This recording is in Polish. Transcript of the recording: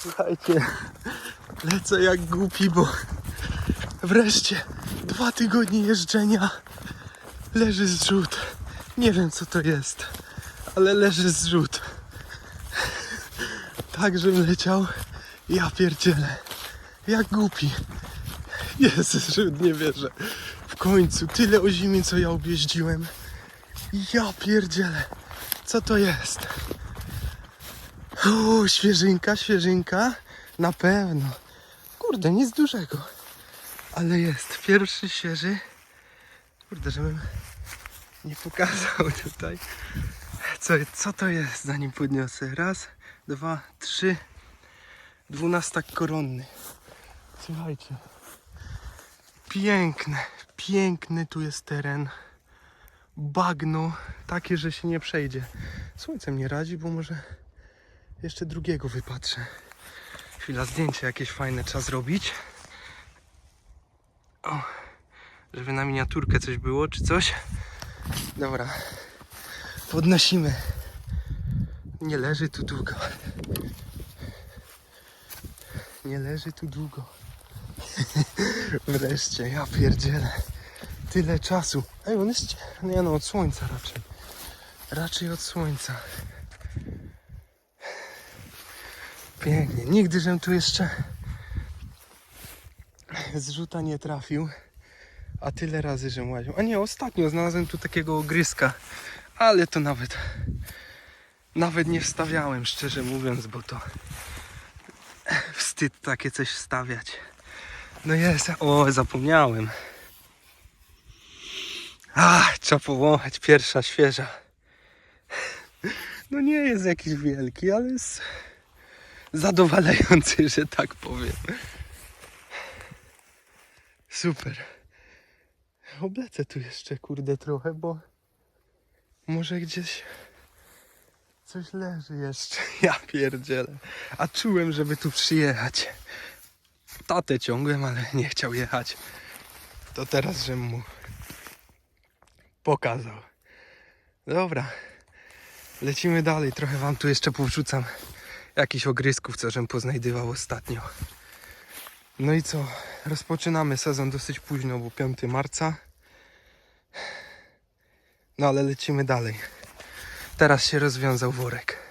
Słuchajcie, lecę jak głupi, bo wreszcie dwa tygodnie jeżdżenia leży zrzut. Nie wiem co to jest, ale leży zrzut. Tak, żebym leciał, ja pierdzielę. Jak głupi. Zrzut, nie wierzę. W końcu tyle o zimie, co ja objeździłem. Ja pierdzielę. Co to jest? O, świeżynka, świeżynka. Na pewno. Kurde, nic dużego. Ale jest. Pierwszy świeży. Kurde, żebym nie pokazał tutaj. Co, co to jest, zanim podniosę? Raz, dwa, trzy. Dwunastak koronny. Słuchajcie. Piękne, piękny tu jest teren. Bagno, takie, że się nie przejdzie. Słońce mnie radzi, bo może jeszcze drugiego wypatrzę. Chwila, zdjęcie jakieś fajne trzeba zrobić. O, żeby na miniaturkę coś było, czy coś. Dobra, podnosimy. Nie leży tu długo. Nie leży tu długo. Wreszcie, ja pierdzielę. Tyle czasu. Ej, on jest... Nie no, od słońca raczej. Raczej od słońca. Pięknie. Nigdy, żem tu jeszcze zrzuta nie trafił. A tyle razy, że łaził. A nie, ostatnio znalazłem tu takiego ogryska. Ale to nawet... Nawet nie wstawiałem, szczerze mówiąc, bo to... Wstyd takie coś wstawiać. No jest, o zapomniałem. Ach, trzeba powąchać, pierwsza świeża. No nie jest jakiś wielki, ale jest zadowalający, że tak powiem. Super. Oblecę tu jeszcze, kurde, trochę, bo może gdzieś coś leży jeszcze. Ja pierdzielę. A czułem, żeby tu przyjechać. Tatę ciągłem, ale nie chciał jechać. To teraz, żem mu pokazał. Dobra. Lecimy dalej. Trochę wam tu jeszcze powrzucam jakichś ogrysków, co żem poznajdywał ostatnio. No i co? Rozpoczynamy sezon dosyć późno, bo 5 marca. No ale lecimy dalej. Teraz się rozwiązał worek.